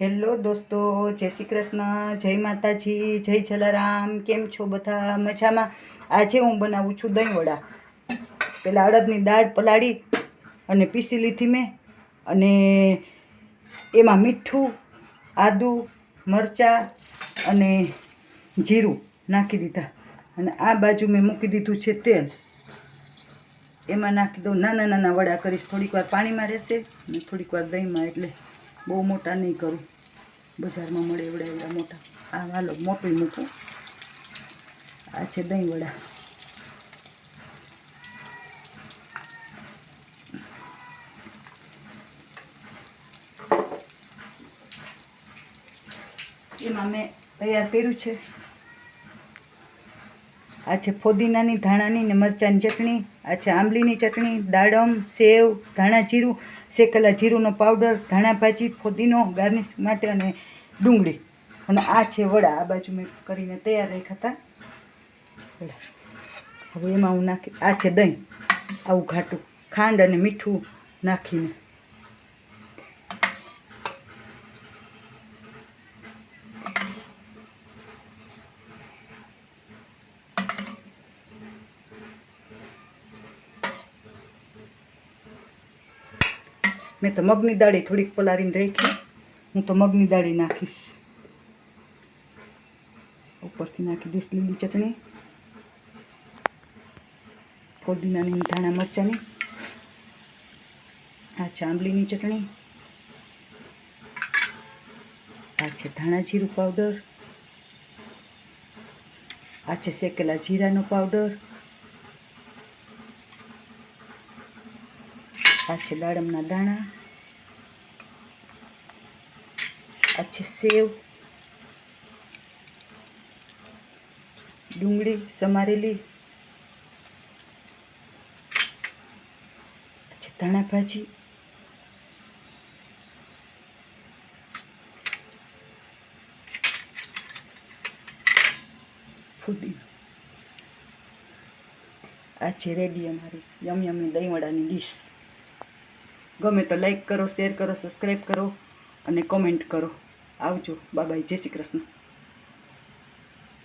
Hello દોસ્તો, જય શ્રી કૃષ્ણ, જય માતાજી, જય જલારામ, કેમ છો બધા? મજામાં? આજે હું બનાવું છું દહીં વડા પેલા અડદની દાળ પલાળી અને પીસી લીધી મેં અને એમાં મીઠું, આદું, મરચાં અને જીરું નાખી દીધા. અને આ બાજુ મેં મૂકી દીધું છે તેલ. એમાં નાખી દઉં. નાના નાના વડા કરીશ. થોડીક વાર પાણીમાં રહેશે અને થોડીક વાર દહીંમાં એટલે બહુ મોટા નહીં કરું. બજારમાં મળે એવડા એવડા મોટા. આ હાલો, મોટું મૂકું. આ છે દહીં વડા. એમાં મેં તૈયાર કર્યું છે. આ છે ફોદીનાની ધાણાની ને મરચાંની ચટણી. આ છે આંબલીની ચટણી, દાડમ, સેવ, ધાણા જીરું શેકેલા જીરુંનો પાવડર ધાણા ભાજી, ફોદીનો ગાર્નિશ માટે અને ડુંગળી. અને આ છે વડા. આ બાજુ મેં કરીને તૈયાર રાખ્યા હતા. હવે એમાં હું નાખી આ છે દહીં. આવું ઘાટું. ખાંડ અને મીઠું નાખીને. મેં તો મગની દાળી થોડીક પલાળીને રાખી. હું તો મગની દાળી નાખીશ. ઉપરથી નાખી દઈશ લીલી ચટણી. ફોદીનાની ધાણા મરચાંની. આ છે આંબલીની ચટણી. આ છે ધાણા જીરું પાવડર. આ છે શેકેલા જીરાનો પાવડર. આ છે દાડમના દાણા આ છે સેવ, ડુંગળી સમારેલી છે ધાણા ભાજી, ફુદીનો. આ છે રેડી અમારી યમ યમની દહીંવડાની ડીશ ગમે તો લાઈક કરો શેર કરો સબસ્ક્રાઈબ કરો અને કોમેન્ટ કરો. આવજો. બાબાઈ જય શ્રી કૃષ્ણ.